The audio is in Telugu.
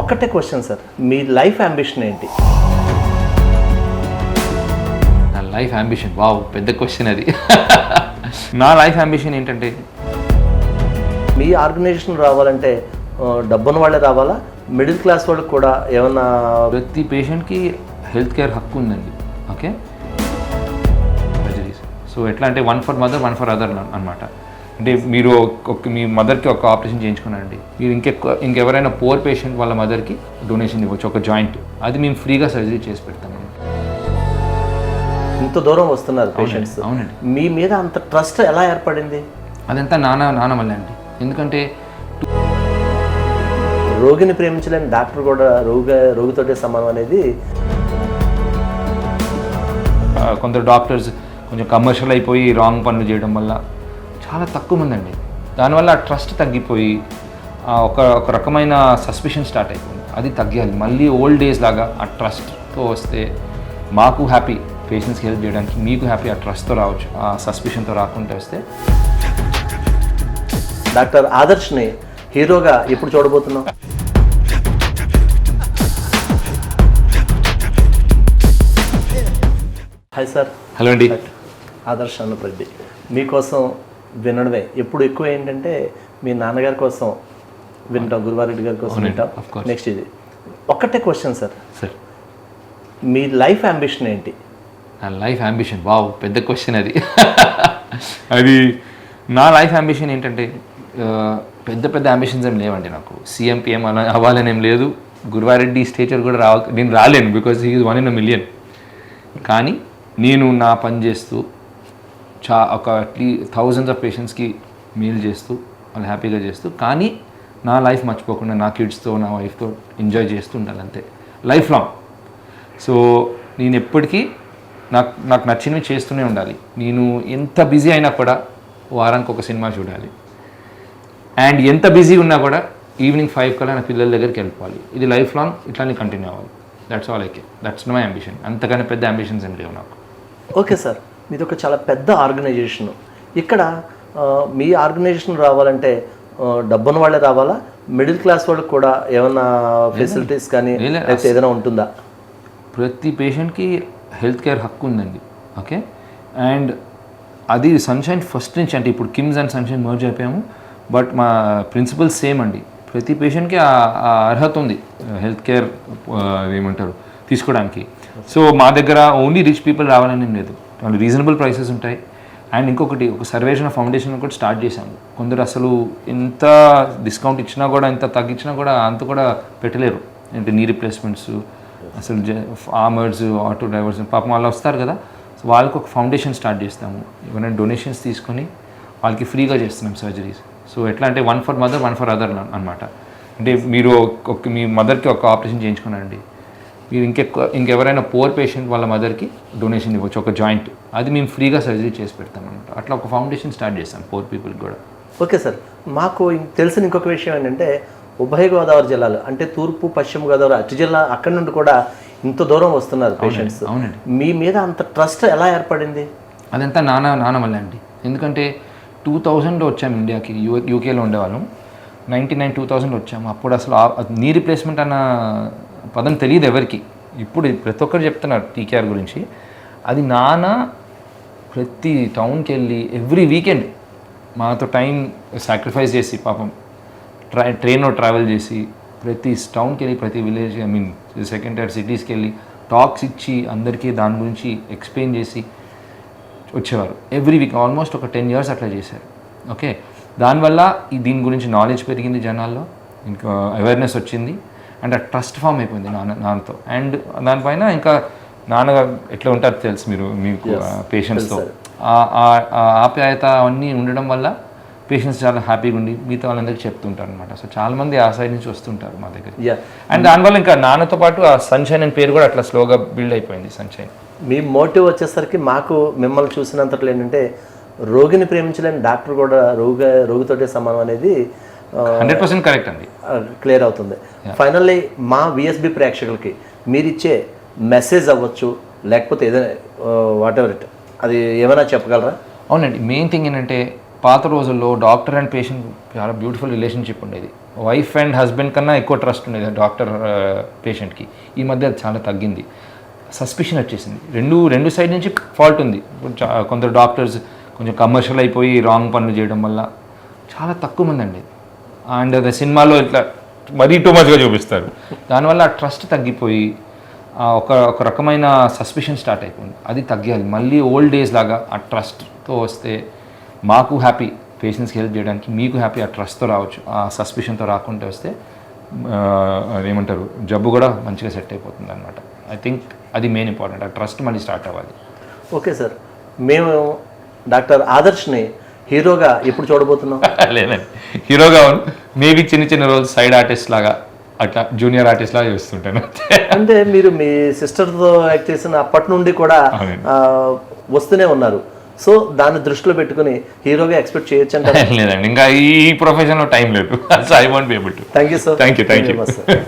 ఒక్కటే క్వశ్చన్ సార్ మీ లైఫ్ అంబిషన్ ఏంటి? నా లైఫ్ అంబిషన్ వావ్ పెద్ద క్వశ్చన్ అది. నా లైఫ్ అంబిషన్ ఏంటంటే? మీ ఆర్గనైజేషన్ రావాలంటే డబ్బున్న వాళ్ళే రావాలా? మిడిల్ క్లాస్ వాళ్ళకి కూడా ఏమన్నా ప్రతి పేషెంట్కి హెల్త్ కేర్ హక్కు ఉందండి. ఓకే సో ఎట్లా అంటే one for mother one for other అనమాట అంటే మీరు మీ మదర్కి ఒక ఆపరేషన్ చేయించుకున్నారండి. మీరు ఇంకెక్కువ ఇంకెవరైనా పోర్ పేషెంట్ వాళ్ళ మదర్కి డొనేషన్ ఇవ్వచ్చు ఒక జాయింట్ అది మేము ఫ్రీగా సర్జరీ చేసి పెడతామండి ఇంత దూరం వస్తున్నారు పేషెంట్స్ అవునండి. మీ మీద అంత ట్రస్ట్ ఎలా ఏర్పడింది? అదంతా నాన్న నాన్న వల్లే అండి. ఎందుకంటే రోగిని ప్రేమించలేని డాక్టర్ కూడా రోగి రోగితోటే సమానం అనేది కొందరు డాక్టర్స్ కొంచెం కమర్షియల్ అయిపోయి రాంగ్ పనులు చేయడం వల్ల చాలా తక్కువ మంది అండి దానివల్ల ఆ ట్రస్ట్ తగ్గిపోయి ఆ, ఒక ఒక రకమైన సస్పిషన్ స్టార్ట్ అయిపోయింది. అది తగ్గాలి మళ్ళీ ఓల్డ్ డేస్ లాగా ఆ ట్రస్ట్తో వస్తే మాకు హ్యాపీ. పేషెంట్స్కి హెల్ప్ చేయడానికి మీకు హ్యాపీ ఆ ట్రస్ట్తో రావచ్చు. ఆ సస్పిషన్తో రాకుండా వస్తే. డాక్టర్ ఆదర్శ్ని హీరోగా ఎప్పుడు చూడబోతున్నాం హాయ్ సార్. హలో అండి. ఆదర్శ్ అన్నప్రెడ్డి మీకోసం వినడమే. ఎప్పుడు ఎక్కువ ఏంటంటే మీ నాన్నగారి కోసం వింటాం గురువారెడ్డి గారి కోసం వింటాం. నెక్స్ట్ ఇది. ఒక్కటే క్వశ్చన్ సార్ సార్ మీ లైఫ్ అంబిషన్ ఏంటి? నా లైఫ్ అంబిషన్ వావ్ పెద్ద క్వశ్చన్ అది. అది నా లైఫ్ అంబిషన్ ఏంటంటే పెద్ద పెద్ద అంబిషన్స్ ఏం లేవండి నాకు. సీఎం పిఎం అలా అవ్వాలని ఏం లేదు. గురువారెడ్డి స్టేచర్ కూడా రావ నేను రాలేను because he one in a million కానీ నేను నా పని చేస్తూ చా ఒక అట్లీ థౌజండ్స్ ఆఫ్ పేషెంట్స్కి మీల్ చేస్తూ వాళ్ళు హ్యాపీగా చేస్తూ కానీ నా లైఫ్ మర్చిపోకుండా నా కిడ్స్తో నా వైఫ్తో ఎంజాయ్ చేస్తూ ఉండాలి అంతే లైఫ్ లాంగ్. సో నేను ఎప్పటికీ నాకు నాకు నచ్చినవి చేస్తూనే ఉండాలి. నేను ఎంత బిజీ అయినా కూడా వారానికి ఒక సినిమా చూడాలి. అండ్ ఎంత బిజీ ఉన్నా కూడా ఈవినింగ్ ఫైవ్ కల్లా నా పిల్లల దగ్గరికి వెళ్ళిపోవాలి. ఇది లైఫ్ లాంగ్ ఇట్లానే కంటిన్యూ అవ్వాలి. దట్స్ ఆల్ ఐకే దట్స్ మై అంబిషన్ అంతకన్నా పెద్ద అంబిషన్స్ ఏం లేవు నాకు. ఓకే సార్ మీది ఒక చాలా పెద్ద ఆర్గనైజేషన్. ఇక్కడ మీ ఆర్గనైజేషన్ రావాలంటే డబ్బున్న వాళ్ళే రావాలా? మిడిల్ క్లాస్ వాళ్ళకి కూడా ఏమన్నా ఫెసిలిటీస్ కానీ. లేకపోతే ఏదైనా ఉంటుందా? ప్రతి పేషెంట్కి హెల్త్ కేర్ హక్కు ఉందండి. ఓకే? అండ్ అది సన్షైన్ ఫస్ట్ నుంచి అంటే ఇప్పుడు కిమ్స్ అండ్ సన్షైన్ మర్జ్ అయిపోయాము. బట్ మా ప్రిన్సిపల్ సేమ్ అండి. ప్రతి పేషెంట్కి ఆ అర్హత ఉంది. హెల్త్ కేర్ ఏమంటారు తీసుకోవడానికి. సో మా దగ్గర ఓన్లీ రిచ్ పీపుల్ రావాలని లేదు. వాళ్ళు రీజనబుల్ ప్రైసెస్ ఉంటాయి. అండ్ ఇంకొకటి ఒక సర్వేషన్ ఫౌండేషన్ కూడా స్టార్ట్ చేశాము కొందరు అసలు ఎంత డిస్కౌంట్ ఇచ్చినా కూడా ఎంత తగ్గించినా కూడా అంత కూడా పెట్టలేరు. అంటే నీ రిప్లేస్మెంట్స్ అసలు ఫార్మర్స్ ఆటో డ్రైవర్స్ పాపం వాళ్ళు వస్తారు కదా. సో వాళ్ళకి ఒక ఫౌండేషన్ స్టార్ట్ చేస్తాము. ఏమైనా డొనేషన్స్ తీసుకొని వాళ్ళకి ఫ్రీగా చేస్తున్నాం సర్జరీస్ సో ఎట్లా అంటే one for mother one for other అనమాట అంటే మీరు ఒక మీ మదర్కి ఒక ఆపరేషన్ చేయించుకున్నారండి. మీరు ఇంకెక్కువ ఇంకెవరైనా పోర్ పేషెంట్ వాళ్ళ మదర్కి డొనేషన్ ఇవ్వచ్చు ఒక జాయింట్ అది మేము ఫ్రీగా సర్జరీ చేసి పెడతాం అనమాట అట్లా ఒక ఫౌండేషన్ స్టార్ట్ చేస్తాం పోర్ పీపుల్కి కూడా. Okay sir. మాకు తెలిసిన ఇంకొక విషయం ఏంటంటే ఉభయ గోదావరి జిల్లాలు అంటే తూర్పు పశ్చిమ గోదావరి అటు జిల్లా అక్కడి నుండి కూడా ఇంత దూరం వస్తున్నారు పేషెంట్స్ అవునండి. మీ మీద అంత ట్రస్ట్ ఎలా ఏర్పడింది? అదంతా నాన్న నాన్న వల్లే అండి. ఎందుకంటే టూ థౌజండ్లో వచ్చాము ఇండియాకి యూ యూకేలో ఉండేవాళ్ళం. నైంటీ నైన్ టూ థౌజండ్లో వచ్చాము. అప్పుడు అసలు నీ రీప్లేస్మెంట్ అన్న పదం తెలియదు ఎవరికి. ఇప్పుడు ప్రతి ఒక్కరు చెప్తున్నారు టీకేఆర్ గురించి. అది నాన్న ప్రతి టౌన్కి వెళ్ళి ఎవ్రీ వీకెండ్ మాతో టైం సాక్రిఫైస్ చేసి పాపం ట్రై ట్రైన్లో ట్రావెల్ చేసి ప్రతి టౌన్కి వెళ్ళి ప్రతి village I mean second tier సిటీస్కి వెళ్ళి టాక్స్ ఇచ్చి అందరికీ దాని గురించి ఎక్స్ప్లెయిన్ చేసి వచ్చేవారు. ఎవ్రీ వీక్ ఆల్మోస్ట్ ఒక టెన్ ఇయర్స్ అట్లా చేశారు. ఓకే? దానివల్ల ఈ దీని గురించి నాలెడ్జ్ పెరిగింది జనాల్లో. ఇంకా అవేర్నెస్ వచ్చింది. అండ్ ఆ ట్రస్ట్ ఫామ్ అయిపోయింది నాన్న నాన్నతో. అండ్ దానిపైన ఇంకా నాన్న ఎట్లా ఉంటారు తెలుసు మీరు మీకు పేషెంట్స్తో ఆప్యాయత అవన్నీ ఉండడం వల్ల పేషెంట్స్ చాలా హ్యాపీగా ఉండి మిగతా వాళ్ళందరికీ చెప్తుంటారు అనమాట సో చాలా మంది ఆ సైడ్ నుంచి వస్తుంటారు మా దగ్గర అండ్ దానివల్ల ఇంకా నాన్నతో పాటు ఆ సన్షైన్ అనే పేరు కూడా అట్లా స్లోగా బిల్డ్ అయిపోయింది సన్షైన్ మీ మోటివ్ వచ్చేసరికి మాకు మిమ్మల్ని చూసినంతట్లో ఏంటంటే రోగిని ప్రేమించలేని డాక్టర్ కూడా రోగి రోగితోటే సమానం అనేది హండ్రెడ్ పర్సెంట్ కరెక్ట్ అండి. క్లియర్ అవుతుంది. ఫైనల్లీ మా విఎస్బి ప్రేక్షకులకి మీరు ఇచ్చే మెసేజ్ అవ్వచ్చు లేకపోతే ఏదైనా వాట్ ఎవర్ ఇట్ అది ఏమైనా చెప్పగలరా? అవునండి. మెయిన్ థింగ్ ఏంటంటే పాత రోజుల్లో డాక్టర్ అండ్ పేషెంట్ చాలా బ్యూటిఫుల్ రిలేషన్షిప్ ఉండేది. వైఫ్ అండ్ హస్బెండ్ కన్నా ఎక్కువ ట్రస్ట్ ఉండేది డాక్టర్ పేషెంట్కి. ఈ మధ్య అది చాలా తగ్గింది. సస్పిషన్ వచ్చేసింది. రెండు రెండు సైడ్ నుంచి ఫాల్ట్ ఉంది. కొందరు డాక్టర్స్ కొంచెం కమర్షియల్ అయిపోయి రాంగ్ పనులు చేయడం వల్ల చాలా తక్కువ మంది అండి. అండ్ అదే సినిమాలో ఇట్లా మరీ టూ మచ్గా చూపిస్తారు. దానివల్ల ఆ ట్రస్ట్ తగ్గిపోయి ఒక ఒక రకమైన సస్పిషన్ స్టార్ట్ అయిపోయింది. అది తగ్గాలి. మళ్ళీ ఓల్డ్ డేస్ లాగా ఆ ట్రస్ట్తో వస్తే మాకు హ్యాపీ పేషెంట్స్కి హెల్ప్ చేయడానికి మీకు హ్యాపీ ఆ ట్రస్ట్తో రావచ్చు ఆ సస్పిషన్తో రాకుండా వస్తే ఏమంటారు అదేమంటారు జబ్బు కూడా మంచిగా సెట్ అయిపోతుంది అనమాట ఐ థింక్ అది మెయిన్ ఇంపార్టెంట్ ఆ ట్రస్ట్ మళ్ళీ స్టార్ట్ అవ్వాలి. Okay sir. మేము డాక్టర్ ఆదర్శ్ని హీరోగా ఎప్పుడు చూడబోతున్నాం లేదండి. హీరోగా మేబీ చిన్న చిన్న రోజు సైడ్ ఆర్టిస్ట్ లాగా అట్లా జూనియర్ ఆర్టిస్ట్ లాగా చూస్తుంటాను. అంటే మీరు మీ సిస్టర్తో యాక్ట్ చేసిన అప్పటి నుండి కూడా వస్తూనే ఉన్నారు. సో దాన్ని దృష్టిలో పెట్టుకుని హీరోగా ఎక్స్పెక్ట్ చేయొచ్చు అంటే లేదండి. ఇంకా ఈ ప్రొఫెషన్లో టైం లేదు. I want be able to thank you sir you, thank you. Sir